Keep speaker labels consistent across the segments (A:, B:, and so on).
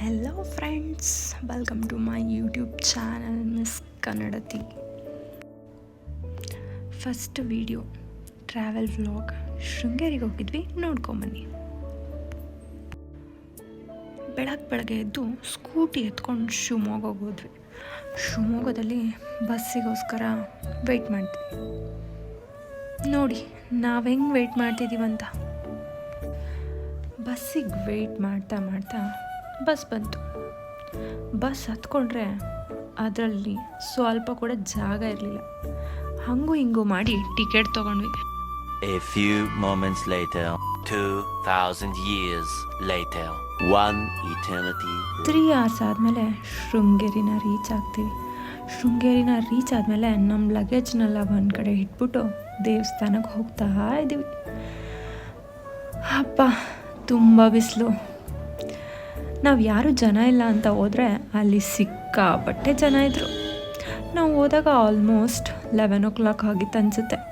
A: Hello friends welcome to my YouTube channel miss Kannadathi first video travel vlog ಶೃಂಗೇರಿಗೆ ಹೋಗಿದ್ವಿ ನೋಡ್ಕೊಂಬನ್ನಿ ಬೆಳಗ್ಗೆ ಬೆಳಗ್ಗೆ ಎದ್ದು ಸ್ಕೂಟಿ ಎತ್ಕೊಂಡು ಶಿವಮೊಗ್ಗ ಹೋದ್ವಿ ಶಿವಮೊಗ್ಗದಲ್ಲಿ ಬಸ್ಸಿಗೋಸ್ಕರ ವೆಯ್ಟ್ ಮಾಡ್ತೀವಿ ನೋಡಿ, ನಾವು ಹೆಂಗೆ ವೆಯ್ಟ್ ಮಾಡ್ತಿದ್ದೀವಂತ ಬಸ್ಸಿಗೆ ವೆಯ್ಟ್ ಮಾಡ್ತಾ ಮಾಡ್ತಾ ಬಸ್ ಬಂತು. ಬಸ್ ಹತ್ಕೊಂಡ್ರೆ ಅದರಲ್ಲಿ ಸ್ವಲ್ಪ ಕೂಡ ಜಾಗ ಇರಲಿಲ್ಲ. ಹಂಗೂ ಹಿಂಗೂ ಮಾಡಿ ಟಿಕೆಟ್ ತೊಗೊಂಡ್ವಿ.
B: A few moments later, 2,000 years later, one eternity.
A: Three hours ಆದಮೇಲೆ ಶೃಂಗೇರಿನ ರೀಚ್ ಆಗ್ತೀವಿ. ಶೃಂಗೇರಿನ ರೀಚ್ ಆದಮೇಲೆ ನಮ್ಮ ಲಗೇಜ್ನೆಲ್ಲ ಒಂದು ಕಡೆ ಇಟ್ಬಿಟ್ಟು ದೇವಸ್ಥಾನಕ್ಕೆ ಹೋಗ್ತಾ ಇದ್ದೀವಿ ಅಪ್ಪ ತುಂಬ ಬಿಸಿಲು. ನಾವು ಯಾರು ಜನ ಇಲ್ಲ ಅಂತ ಹೋದರೆ ಅಲ್ಲಿ ಸಿಕ್ಕಾಪಟ್ಟೆ ಜನ ಇದ್ದರು ನಾವು ಹೋದಾಗ ಆಲ್ಮೋಸ್ಟ್ ಲೆವೆನ್ ಓ ಕ್ಲಾಕ್ ಆಗಿತ್ತು ಅನಿಸುತ್ತೆ.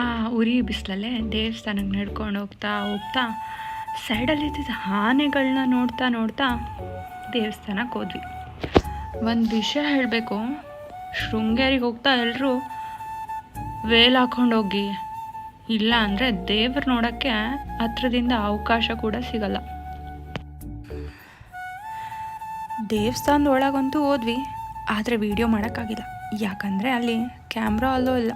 A: ಆ ಉರಿ ಬಿಸಿಲಲ್ಲೇ ದೇವಸ್ಥಾನಕ್ಕೆ ನಡ್ಕೊಂಡು ಹೋಗ್ತಾ ಹೋಗ್ತಾ ಸೈಡಲ್ಲಿ ಇದ್ದಿದ್ದ ಆನೆಗಳನ್ನ ನೋಡ್ತಾ ನೋಡ್ತಾ ದೇವಸ್ಥಾನಕ್ಕೆ ಹೋದ್ವಿ. ಒಂದು ವಿಷಯ ಹೇಳಬೇಕು, ಶೃಂಗೇರಿಗೆ ಹೋಗ್ತಾ ಎಲ್ಲರೂ ವೇಲ್ ಹಾಕೊಂಡು ಹೋಗಿ, ಇಲ್ಲ ಅಂದರೆ ದೇವ್ರು ನೋಡೋಕ್ಕೆ ಹತ್ರದಿಂದ ಅವಕಾಶ ಕೂಡ ಸಿಗಲ್ಲ. ದೇವಸ್ಥಾನದ ಒಳಗಂತೂ ಹೋದ್ವಿ, ಆದರೆ ವಿಡಿಯೋ ಮಾಡೋಕ್ಕಾಗಿಲ್ಲ. ಯಾಕಂದರೆ ಅಲ್ಲಿ ಕ್ಯಾಮ್ರಾ ಅಲ್ಲೂ ಇಲ್ಲ.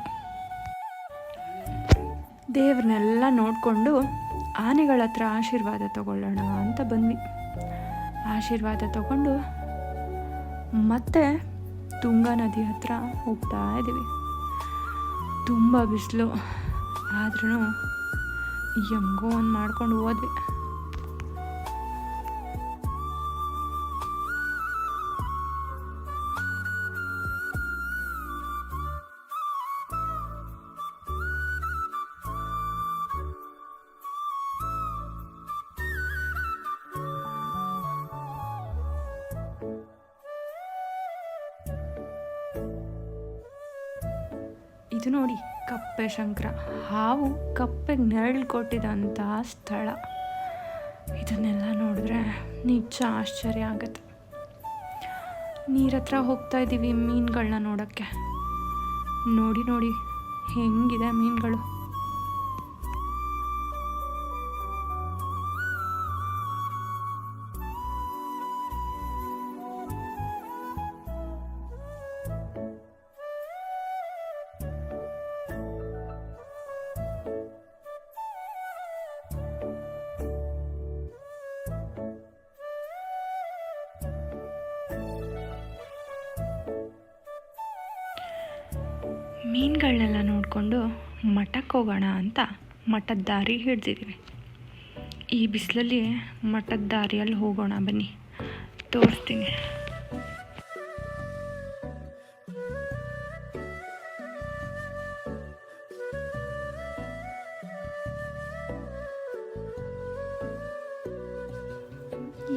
A: ದೇವ್ರನ್ನೆಲ್ಲ ನೋಡಿಕೊಂಡು ಆನೆಗಳ ಹತ್ರ ಆಶೀರ್ವಾದ ತಗೊಳ್ಳೋಣ ಅಂತ ಬಂದ್ವಿ. ಆಶೀರ್ವಾದ ತಗೊಂಡು ಮತ್ತೆ ತುಂಗಾ ನದಿ ಹತ್ರ ಹೋಗ್ತಾ ಇದ್ದೀವಿ. ತುಂಬ ಬಿಸಿಲು, ಆದ್ರೂ ಹೆಂಗೋ ಒಂದು ಮಾಡ್ಕೊಂಡು ಹೋದ್ವಿ. ಇದು ನೋಡಿ, ಕಪ್ಪೆ ಶಂಕರ. ಹಾವು ಕಪ್ಪೆಗೆ ನೆರಳು ಕೊಟ್ಟಿದಂಥ ಸ್ಥಳ. ಇದನ್ನೆಲ್ಲ ನೋಡಿದ್ರೆ ನಿಜ ಆಶ್ಚರ್ಯ ಆಗುತ್ತೆ. ನೀರ ಹತ್ರ ಹೋಗ್ತಾ ಇದ್ದೀವಿ ಮೀನುಗಳನ್ನ ನೋಡೋಕ್ಕೆ. ನೋಡಿ ನೋಡಿ, ಹೆಂಗಿದೆ ಮೀನುಗಳು. ಮೀನುಗಳನ್ನೆಲ್ಲ ನೋಡಿಕೊಂಡು ಮಠಕ್ಕೆ ಹೋಗೋಣ ಅಂತ ಮಠದ ದಾರಿ ಹಿಡ್ದಿದ್ದೀವಿ. ಈ ಬಿಸಿಲಲ್ಲಿ ಮಠದ ದಾರಿಯಲ್ಲಿ ಹೋಗೋಣ ಬನ್ನಿ. ತೋರಿಸ್ತೀನಿ.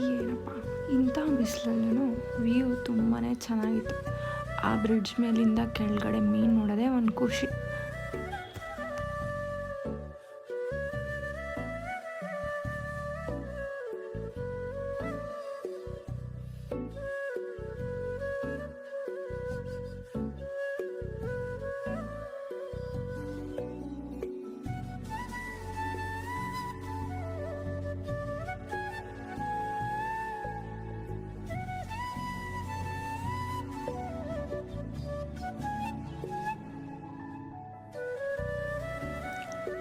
A: ಏನಪ್ಪ, ಇಂಥ ಬಿಸಿಲಲ್ಲೂ ವ್ಯೂ ತುಂಬಾ ಚೆನ್ನಾಗಿತ್ತು. ಆ ಬ್ರಿಡ್ಜ್ ಮೇಲಿಂದ ಕೆಳಗಡೆ ಮೀನು ನೋಡೋದೇ ಒಂದು ಖುಷಿ.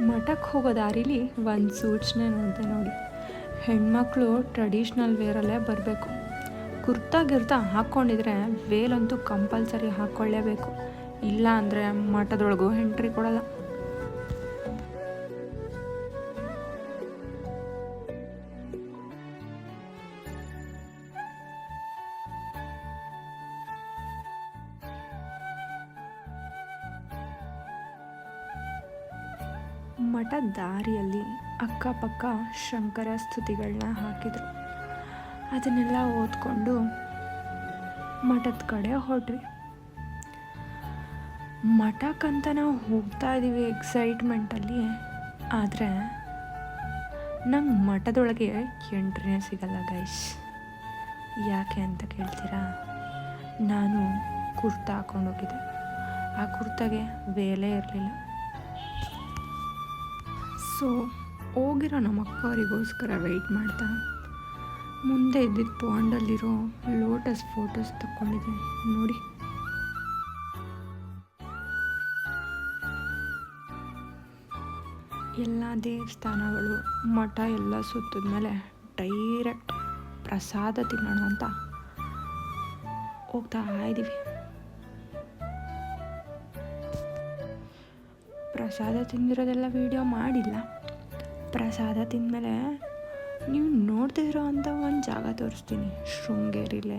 A: ಮಠಕ್ಕೆ ಹೋಗೋ ದಾರಿಲಿ ಒಂದು ಸೂಚನೆ ನೋಡಿದೆ ನೋಡಿ. ಹೆಣ್ಮಕ್ಳು ಟ್ರೆಡಿಷ್ನಲ್ ವೇರಲ್ಲೇ ಬರಬೇಕು. ಕುರ್ತಾ ಗಿರ್ತಾ ಹಾಕ್ಕೊಂಡಿದ್ರೆ ವೇಲಂತೂ ಕಂಪಲ್ಸರಿ ಹಾಕ್ಕೊಳ್ಳೇಬೇಕು ಇಲ್ಲ ಅಂದರೆ ಮಠದೊಳಗೂ ಎಂಟ್ರಿ ಕೊಡಲ್ಲ. ಮಠ ದಾರಿಯಲ್ಲಿ ಅಕ್ಕಪಕ್ಕ ಶಂಕರ ಸ್ತುತಿಗಳನ್ನ ಹಾಕಿದರು. ಅದನ್ನೆಲ್ಲ ಓದ್ಕೊಂಡು ಮಠದ ಕಡೆ ಹೊರಟ್ವಿ. ಮಠಕ್ಕಂತ ನಾವು ಹೋಗ್ತಾ ಇದ್ದೀವಿ ಎಕ್ಸೈಟ್ಮೆಂಟಲ್ಲಿ ಆದರೆ ನಂಗೆ ಮಠದೊಳಗೆ ಎಂಟ್ರಿನೇ ಸಿಗಲ್ಲ ಗೈಸ್ ಯಾಕೆ ಅಂತ ಕೇಳ್ತೀರಾ? ನಾನು ಕುರ್ತಾ ಹಾಕೊಂಡೋಗಿದ್ದೆ ಆ ಕುರ್ತಾಗೆ ವೇಲೇ ಇರಲಿಲ್ಲ. ಸೊ ಹೋಗಿರೋ ನಮ್ಮ ಅಕ್ಕವರಿಗೋಸ್ಕರ ವೆಯ್ಟ್ ಮಾಡ್ತಾ. ಮುಂದೆ ಇದ್ದಿದ್ದ ಪಾಂಡಲ್ಲಿರೋ ಲೋಟಸ್ ಫೋಟೋಸ್ ತಗೊಂಡಿದ್ದೀನಿ ನೋಡಿ. ಎಲ್ಲ ದೇವಸ್ಥಾನಗಳು, ಮಠ ಎಲ್ಲ ಸುತ್ತಿದ್ಮೇಲೆ ಡೈರೆಕ್ಟ್ ಪ್ರಸಾದ ತಿನ್ನೋಣ ಅಂತ ಹೋಗ್ತಾ ಇದ್ದೀವಿ ಪ್ರಸಾದ ತಿಂದಿರೋದೆಲ್ಲ ವಿಡಿಯೋ ಮಾಡಿಲ್ಲ. ಪ್ರಸಾದ ತಿಂದಮೇಲೆ ನೀವು ನೋಡ್ತಿರೋ ಅಂತ ಒಂದು ಜಾಗ ತೋರಿಸ್ತೀನಿ, ಶೃಂಗೇರಿಲೇ.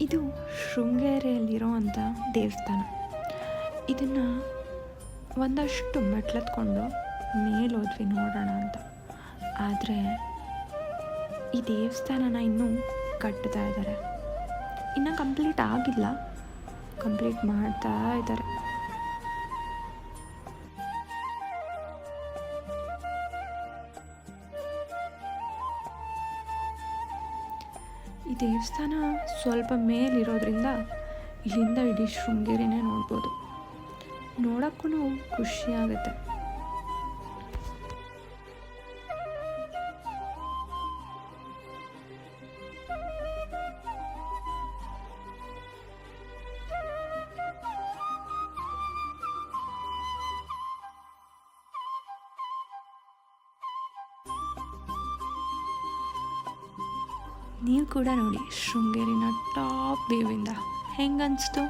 A: ಇದು ಶೃಂಗೇರಿಯಲ್ಲಿರೋ ಅಂಥ ದೇವಸ್ಥಾನ. ಇದನ್ನು ಒಂದಷ್ಟು ಮೆಟ್ಲತ್ಕೊಂಡು ಮೇಲೋದ್ವಿ ನೋಡೋಣ ಅಂತ. ಆದರೆ ಈ ದೇವಸ್ಥಾನನ ಇನ್ನೂ ಕಟ್ತಾ ಇದ್ದಾರೆ ಇನ್ನೂ ಕಂಪ್ಲೀಟ್ ಆಗಿಲ್ಲ. ಕಂಪ್ಲೀಟ್ ಮಾಡ್ತಾ ಇದ್ದಾರೆ. ಈ ದೇವಸ್ಥಾನ ಸ್ವಲ್ಪ ಮೇಲಿರೋದ್ರಿಂದ ಇಲ್ಲಿಂದ ಇಡೀ ಶೃಂಗೇರಿನೇ ನೋಡ್ಬೋದು. ನೋಡೋಕ್ಕೂ ಖುಷಿ ಆಗುತ್ತೆ. ನೀವು ಕೂಡ ನೋಡಿ, ಶೃಂಗೇರಿನ ಟಾಪ್ ವ್ಯೂವಿಂದ ಹೆಂಗನ್ನಿಸ್ತು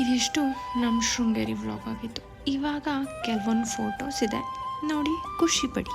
A: ಇದಿಷ್ಟು ನಮ್ಮ ಶೃಂಗೇರಿ ವ್ಲಾಗ್ ಆಗಿತ್ತು. ಇವಾಗ ಕೆಲವೊಂದು ಫೋಟೋಸ್ ಇದೆ. ನೋಡಿ, ಖುಷಿ ಪಡಿ.